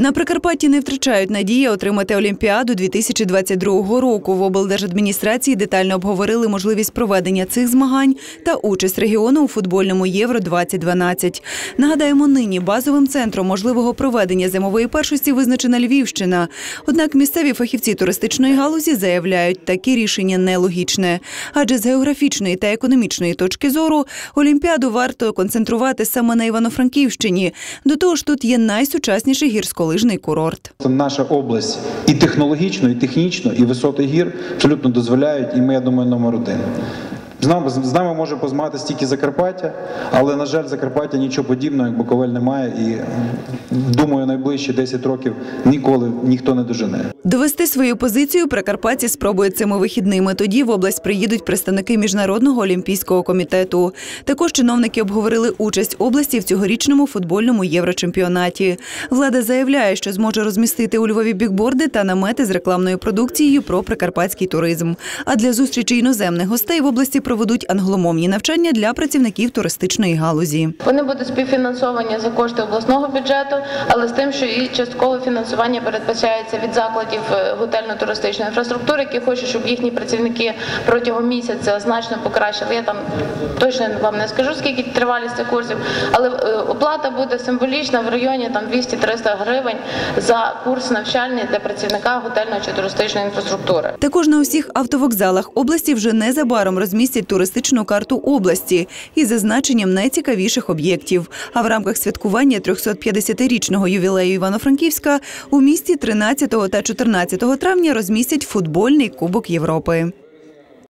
На Прикарпатті не втрачають надії отримати Олімпіаду 2022 року. В облдержадміністрації детально обговорили можливість проведення цих змагань та участь регіону у футбольному Євро 2012 Нагадаємо, нині базовим центром можливого проведення зимової першості визначена Львівщина. Однак місцеві фахівці туристичної галузі заявляють, таке рішення нелогічне. Адже з географічної та економічної точки зору Олімпіаду варто концентрувати саме на Івано-Франківщині. До того ж, тут є найсучасніший гірськолижний курорт. Наша область і технологічно, і технічно, і висоти гір абсолютно дозволяють, і ми, я думаю, номер один. З нами, з нами може позмагатися тільки Закарпаття, але, на жаль, Закарпаття нічого подібного, як Буковель немає. І думаю, найближчі 10 років ніколи ніхто не дожене. Довести свою позицію прикарпатці спробують цими вихідними. Тоді в область приїдуть представники міжнародного олімпійського комітету. Також чиновники обговорили участь області в цьогорічному футбольному єврочемпіонаті. Влада заявляє, що зможе розмістити у Львові бікборди та намети з рекламною продукцією про прикарпатський туризм. А для зустрічі іноземних гостей в області проведуть англомовні навчання для працівників туристичної галузі. Вони будуть співфінансовані за кошти обласного бюджету, але з тим, що і часткове фінансування передбачається від закладів е, готельно-туристичної інфраструктури, які хочуть, щоб їхні працівники протягом місяця значно покращили. Я там точно вам не скажу, скільки тривалість цих курсів, але е, оплата буде символічна в районі там 200-300 гривень за курс навчальний для працівника готельної чи туристичної інфраструктури. Також на усіх автовокзалах області вже незабаром розмістять туристичну карту області із зазначенням найцікавіших об'єктів. А в рамках святкування 350-річного ювілею Івано-Франківська у місті 13 та 14 травня розмістять футбольний кубок Європи.